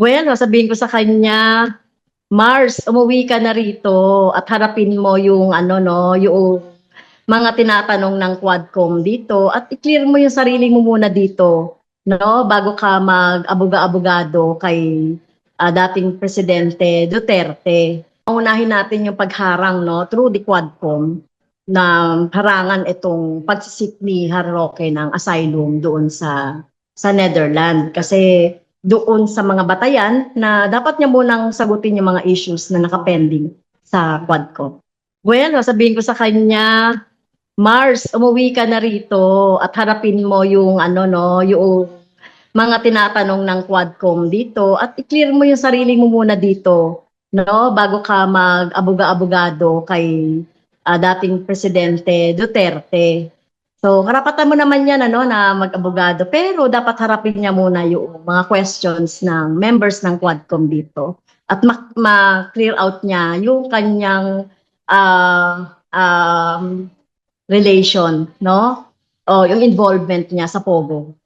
Bueno, sabihin ko sa kanya, Mars, umuwi ka na rito at harapin mo yung ano no, yung mga tinatanong ng Quadcom dito at i-clear mo yung sarili mo muna dito, no, bago ka mag-abuga-abogado kay ah, dating presidente Duterte. Unahin natin yung pagharang no through the Quadcom na harangan itong pagsisit ni Harroque ng asylum doon sa sa Netherlands kasi doon sa mga batayan na dapat niya munang sagutin yung mga issues na nakapending sa Quadcom. Bueno, sabihin ko sa kanya, Mars, umuwi ka na rito at harapin mo yung ano no, yung mga tinatanong ng Quadcom dito at i-clear mo yung sarili mo muna dito, no, bago ka mag-abuga-abogado kay ah, dating presidente Duterte. So, karapatan mo naman yan ano, na mag-abogado. Pero dapat harapin niya muna yung mga questions ng members ng Quadcom dito. At ma- ma-clear out niya yung kanyang ah, um, relation, no? O yung involvement niya sa Pogo.